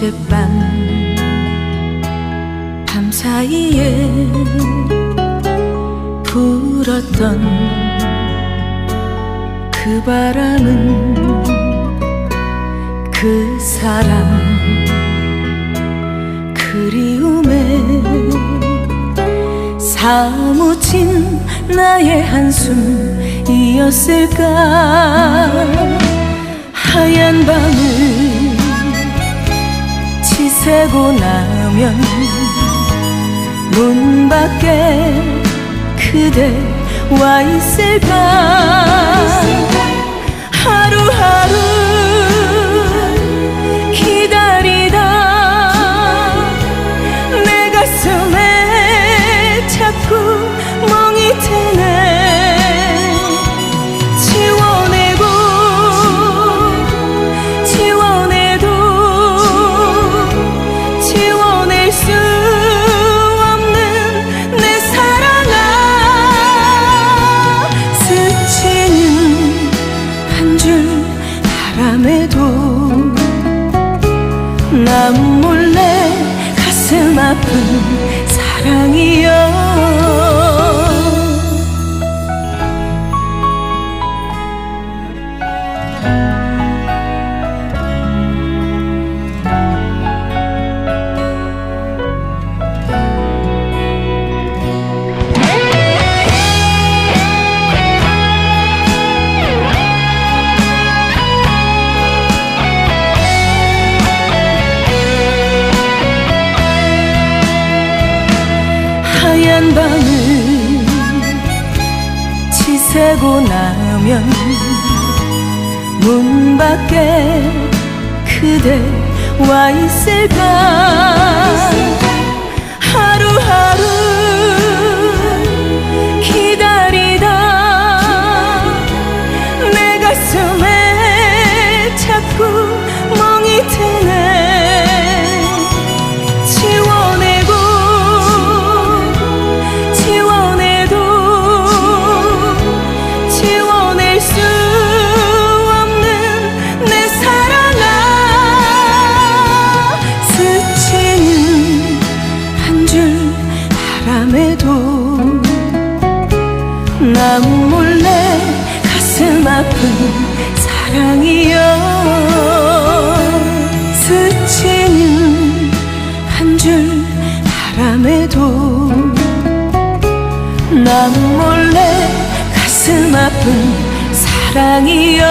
어젯밤 밤사이에 불었던 그 바람은 그 사람 그리움에 사무친 나의 한숨이었을까? 하얀 밤을 지새고 나면 문 밖에 그대 와 있을까 난 몰래 가슴 아픈 사랑이여 하얀 밤을 지새고 나면 문 밖에 그대 와 있을까 난 몰래 가슴 아픈 사랑이여. 스치는 한 줄 바람에도 난 몰래 가슴 아픈 사랑이여